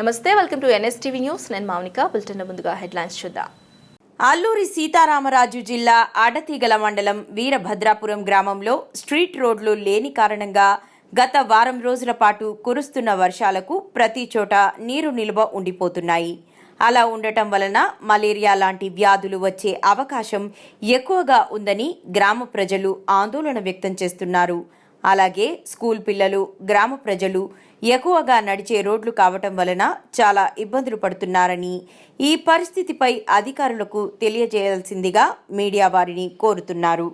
నమస్తే welcome to NSTV news. నేను Mounika bulletin ముందుగా హెడ్లైన్స్ చూద్దాం. అల్లూరి సీతారామరాజు జిల్లా ఆడతీగల మండలం వీరభద్రాపురం గ్రామంలో స్ట్రీట్ రోడ్లు లేని కారణంగా గత వారం రోజుల పాటు కురుస్తున్న వర్షాలకు ప్రతి చోట నీరు నిల్వ ఉండిపోతున్నాయి. అలా ఉండటం వలన మలేరియా లాంటి వ్యాధులు వచ్చే అవకాశం ఎక్కువగా ఉందని గ్రామ ప్రజలు ఆందోళన వ్యక్తం చేస్తున్నారు. అలాగే స్కూల్ పిల్లలు గ్రామ ప్రజలు ఎక్కువగా నడిచే రోడ్లు కావటం వలన చాలా ఇబ్బందులు పడుతున్నారని ఈ పరిస్థితిపై అధికారులకు తెలియజేయాల్సిందిగా మీడియా వారిని కోరుతున్నారు.